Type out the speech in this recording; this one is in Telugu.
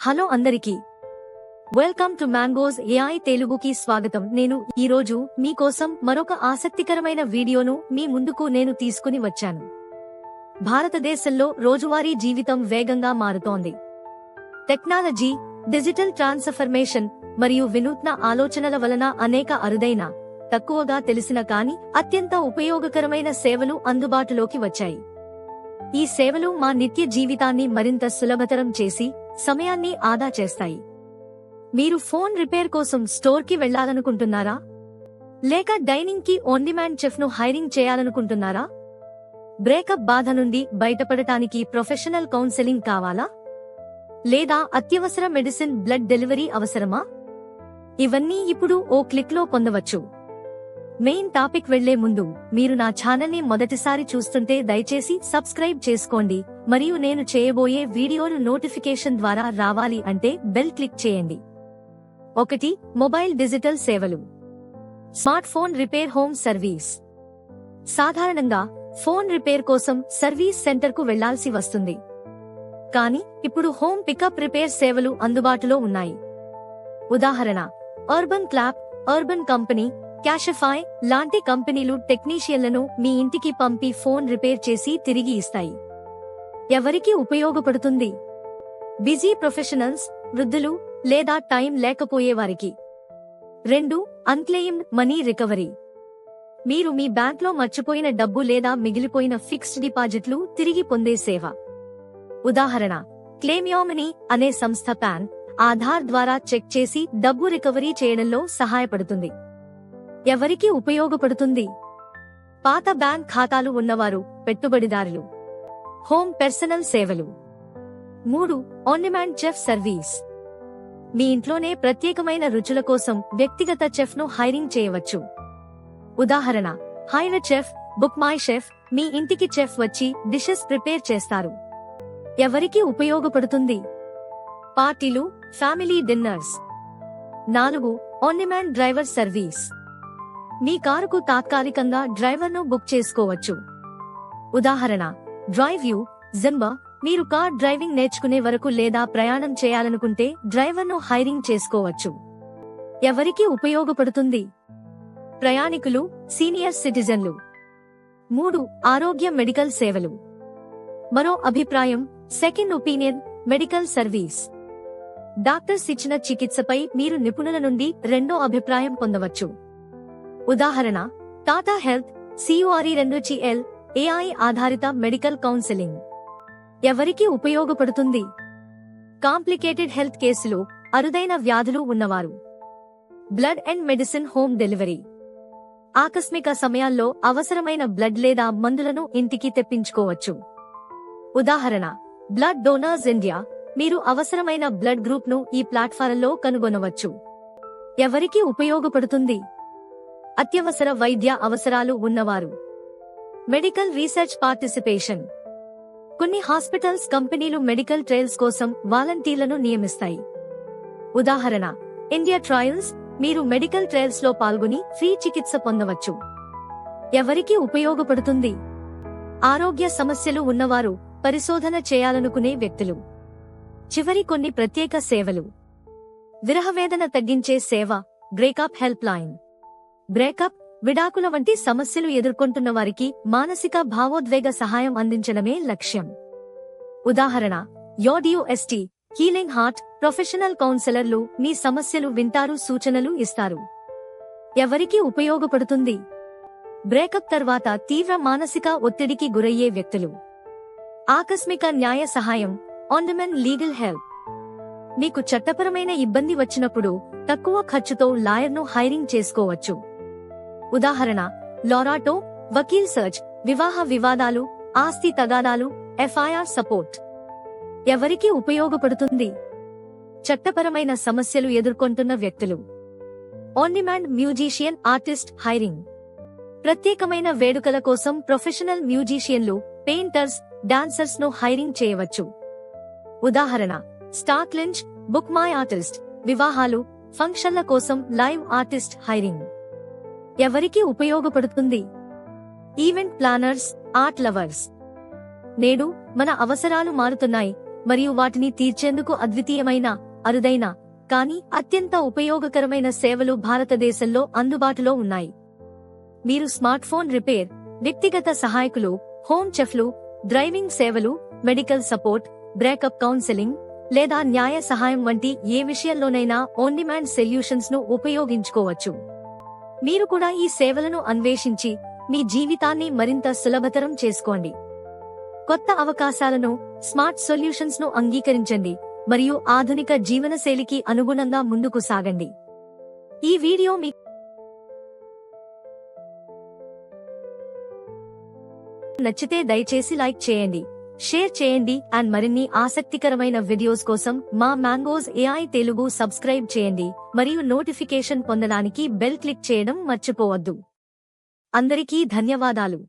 హలో అందరికీ. వెల్కమ్ టు మ్యాంగోస్ ఏఐ తెలుగుకి స్వాగతం. నేను ఈరోజు మీకోసం మరొక ఆసక్తికరమైన వీడియోను మీ ముందుకు నేను తీసుకుని వచ్చాను. భారతదేశంలో రోజువారీ జీవితం వేగంగా మారుతోంది. టెక్నాలజీ డిజిటల్ ట్రాన్స్ఫర్మేషన్ మరియు వినూత్న ఆలోచనల వలన అనేక అరుదైన తక్కువగా తెలిసిన కాని అత్యంత ఉపయోగకరమైన సేవలు అందుబాటులోకి వచ్చాయి. ఈ సేవలు మా నిత్య జీవితాన్ని మరింత సులభతరం చేసి సమయాన్ని ఆదా చేస్తాయి. మీరు ఫోన్ రిపేర్ కోసం స్టోర్కి వెళ్ళాలనుకుంటున్నారా? లేక డైనింగ్కి ఆన్ డిమాండ్ చెఫ్ను హైరింగ్ చేయాలనుకుంటున్నారా? బ్రేకప్ బాధ నుండి బయటపడటానికి ప్రొఫెషనల్ కౌన్సెలింగ్ కావాలా? లేదా అత్యవసర మెడిసిన్ బ్లడ్ డెలివరీ అవసరమా? ఇవన్నీ ఇప్పుడు ఓ క్లిక్లో పొందవచ్చు. మెయిన్ టాపిక్ వెళ్ళే ముందు మీరు నా ఛానల్ని మొదటిసారి చూస్తుంటే దయచేసి సబ్స్క్రైబ్ చేసుకోండి. మరియు నేను చేయబోయే వీడియోలు నోటిఫికేషన్ ద్వారా రావాలి అంటే బెల్ క్లిక్ చేయండి. ఒకటి మొబైల్ డిజిటల్ సేవలు. Smart phone repair home service. సాధారణంగా ఫోన్ రిపేర్ కోసం సర్వీస్ సెంటర్కు వెళ్ళాల్సి వస్తుంది. కానీ ఇప్పుడు హోమ్ పికప్ రిపేర్ సేవలు అందుబాటులో ఉన్నాయి. ఉదాహరణ Urban Clap Urban Company Cashify లాంటి కంపెనీలు టెక్నీషియన్లను మీ ఇంటికి పంపి ఫోన్ రిపేర్ చేసి తిరిగి ఇస్తాయి. ఎవరికి ఉపయోగపడుతుంది? బిజీ ప్రొఫెషనల్స్ వృద్ధులు లేదా టైం లేకపోయేవారికి రెండు అన్క్లెయిమ్డ్ మనీ రికవరీ. మీరు మీ బ్యాంక్లో మర్చిపోయిన డబ్బు లేదా మిగిలిపోయిన ఫిక్స్డ్ డిపాజిట్లు తిరిగి పొందే సేవ. ఉదాహరణ క్లెయిమ్యోమనీ అనే సంస్థ పాన్ ఆధార్ ద్వారా చెక్ చేసి డబ్బు రికవరీ చేయడంలో సహాయపడుతుంది. ఎవరికి ఉపయోగపడుతుంది? పాత బ్యాంక్ ఖాతాలు ఉన్నవారు పెట్టుబడిదారులు. హోమ్ పర్సనల్ సేవలు. మూడు ఆన్ డిమాండ్ చెఫ్ సర్వీస్ మీ ఇంట్లోనే ప్రత్యేకమైన రుచుల కోసం వ్యక్తిగత చెఫ్ను హైరింగ్ చేయవచ్చు. ఉదాహరణ hire chef book my chef మీ ఇంటికి చెఫ్ వచ్చి డిషెస్ ప్రిపేర్ చేస్తారు. ఎవరికి ఉపయోగపడుతుంది? పార్టీలు ఫ్యామిలీ డిన్నర్స్ నాలుగు ఆన్ డిమాండ్ డ్రైవర్ సర్వీస్ మీ కారుకు తాత్కాలికంగా డ్రైవర్ను బుక్ చేసుకోవచ్చు. ఉదాహరణ డ్రైవ్ యూ జింబా మీరు కార్ డ్రైవింగ్ నేర్చుకునే వరకు లేదా ప్రయాణం చేయాలనుకుంటే డ్రైవర్ను హైరింగ్ చేసుకోవచ్చు. ఎవరికి ఉపయోగపడుతుంది? ప్రయాణికులు సీనియర్ సిటిజన్లు. మూడు ఆరోగ్య మెడికల్ సేవలు. మరో అభిప్రాయం second opinion medical service. Doctors ఇచ్చిన చికిత్సపై మీరు నిపుణుల నుండి రెండో అభిప్రాయం పొందవచ్చు. ఉదాహరణ Tata health C U R E రెండు చిఎల్ ఏఐ ఆధారిత మెడికల్ కౌన్సిలింగ్. ఎవరికి ఉపయోగపడుతుంది? కాంప్లికేటెడ్ హెల్త్ కేసులు అరుదైన వ్యాధులు ఉన్నవారు. Blood and medicine home delivery. ఆకస్మిక సమయాల్లో అవసరమైన బ్లడ్ లేదా మందులను ఇంటికి తెప్పించుకోవచ్చు. ఉదాహరణ బ్లడ్ డోనర్స్ ఇండియా మీరు అవసరమైన బ్లడ్ గ్రూప్ను ఈ ప్లాట్ఫారంలో కనుగొనవచ్చు. ఎవరికి ఉపయోగపడుతుంది? అత్యవసర వైద్య అవసరాలు ఉన్నవారు. Medical research participation. కొన్ని హాస్పిటల్స్ కంపెనీలు మెడికల్ ట్రయల్స్ కోసం వాలంటీర్లను నియమిస్తాయి. ఉదాహరణ ఇండియా ట్రయల్స్ మీరు మెడికల్ ట్రయల్స్లో పాల్గొని ఫ్రీ చికిత్స పొందవచ్చు. ఎవరికి ఉపయోగపడుతుంది? ఆరోగ్య సమస్యలు ఉన్నవారు పరిశోధన చేయాలనుకునే వ్యక్తులు. చివరి కొన్ని ప్రత్యేక సేవలు. విరహవేదన తగ్గించే సేవ బ్రేకప్ హెల్ప్ లైన్ బ్రేకప్ విడాకుల వంటి సమస్యలు ఎదుర్కొంటున్న వారికి మానసిక భావోద్వేగ సహాయం అందించడమే లక్ష్యం. ఉదాహరణ యోడియుఎస్టీ హీలింగ్ హార్ట్ ప్రొఫెషనల్ కౌన్సిలర్లు మీ సమస్యలు వింటారు సూచనలు ఇస్తారు. ఎవరికి ఉపయోగపడుతుంది? బ్రేకప్ తర్వాత తీవ్ర మానసిక ఒత్తిడికి గురయ్యే వ్యక్తులు. ఆకస్మిక న్యాయ సహాయం ఆన్ లీగల్ హెల్ప్ మీకు చట్టపరమైన ఇబ్బంది వచ్చినప్పుడు తక్కువ ఖర్చుతో లాయర్ను హైరింగ్ చేసుకోవచ్చు. ఉదాహరణ లారాటో వకీల్ సర్చ్ వివాహ వివాదాలు ఆస్తి తగాదాలు ఎఫ్ఐఆర్ సపోర్ట్. ఎవరికి ఉపయోగపడుతుంది? చట్టపరమైన సమస్యలు ఎదుర్కొంటున్న వ్యక్తులు. On demand musician artist hiring. ప్రత్యేకమైన వేడుకల కోసం ప్రొఫెషనల్ మ్యూజిషియన్లు పెయింటర్స్ డాన్సర్స్ను హైరింగ్ చేయవచ్చు. ఉదాహరణ stock Lynch book my artist వివాహాలు ఫంక్షన్ల కోసం లైవ్ ఆర్టిస్ట్ హైరింగ్. ఎవరికి ఉపయోగపడుతుంది? Event planners art lovers. నేడు మన అవసరాలు మారుతున్నాయి మరియు వాటిని తీర్చేందుకు అద్వితీయమైన అరుదైన కానీ అత్యంత ఉపయోగకరమైన సేవలు భారతదేశంలో అందుబాటులో ఉన్నాయి. మీరు స్మార్ట్ ఫోన్ రిపేర్ వ్యక్తిగత సహాయకులు హోమ్ చెఫ్లు డ్రైవింగ్ సేవలు మెడికల్ సపోర్ట్ బ్రేకప్ కౌన్సెలింగ్ లేదా న్యాయ సహాయం వంటి ఏ విషయంలోనైనా ఆన్ డిమాండ్ సొల్యూషన్స్ను ఉపయోగించుకోవచ్చు. మీరు కూడా ఈ సేవలను అన్వేషించి మీ జీవితాన్ని మరింత సులభతరం చేసుకోండి. కొత్త అవకాశాలను స్మార్ట్ సొల్యూషన్స్ను అంగీకరించండి మరియు ఆధునిక జీవనశైలికి అనుగుణంగా ముందుకు సాగండి. ఈ వీడియో మీ నచ్చితే దయచేసి లైక్ చేయండి. షేర్ చేయండి అండ్ మరిన్ని ఆసక్తికరమైన వీడియోస్ కోసం మా మ్యాంగోస్ ఏఐ తెలుగు సబ్స్క్రైబ్ చేయండి మరియు నోటిఫికేషన్ పొందడానికి బెల్ క్లిక్ చేయడం మర్చిపోవద్దు. అందరికీ ధన్యవాదాలు.